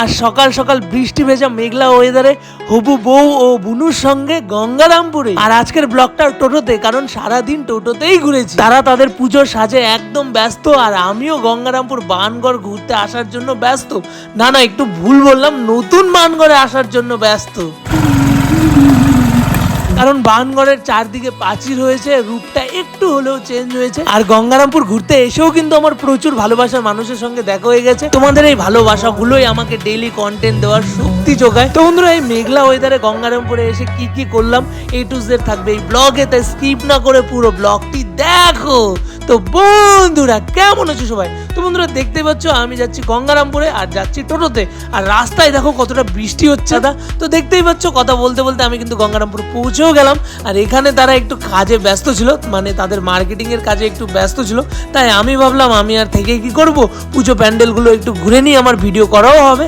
আর সকাল সকাল বৃষ্টি ভেজা মেঘলা ওয়েদারে হবু বউ ও বুনুর সঙ্গে গঙ্গারামপুরে। আর আজকের ব্লকটা টোটোতে, কারণ সারাদিন টোটোতেই ঘুরেছি। তারা তাদের পুজোর সাজে একদম ব্যস্ত, আর আমিও গঙ্গারামপুর বানগড় ঘুরতে আসার জন্য ব্যস্ত। না না, একটু ভুল বললাম, নতুন বানগড়ে আসার জন্য ব্যস্ত। কারণ বানগড়ের চারদিকে প্রাচীর হয়েছে, রূপটা একটু হলেও চেঞ্জ হয়েছে। আর গঙ্গারামপুর ঘুরতে এসেও কিন্তু আমার প্রচুর ভালোবাসার মানুষের সঙ্গে দেখা হয়ে গেছে। তোমাদের এই ভালোবাসা গুলোই আমাকে ডেইলি কন্টেন্ট দেওয়ার শক্তি যোগায়। তো বন্ধুরা, এই মেঘলা ওয়েদারে গঙ্গারামপুরে এসে কি কি করলাম এই টু জেড থাকবে এই ব্লগে তাই স্কিপ না করে পুরো ব্লগটি দেখো। তো বন্ধুরা, কেমন আছো সবাই? তো বন্ধুরা দেখতে পাচ্ছ, আমি যাচ্ছি গঙ্গারামপুরে আর যাচ্ছি টোটোতে। আর রাস্তায় দেখো কতটা বৃষ্টি হচ্ছে দা তো দেখতেই পাচ্ছ, কথা বলতে বলতে আমি কিন্তু গঙ্গারামপুর পৌঁছেও গেলাম। আর এখানে তারা একটু কাজে ব্যস্ত ছিল মানে তাদের মার্কেটিংয়ের কাজে একটু ব্যস্ত ছিল। তাই আমি ভাবলাম, আমি আর থেকে কি করব? পুজো প্যান্ডেলগুলো একটু ঘুরে নিয়ে আমার ভিডিও করাও হবে।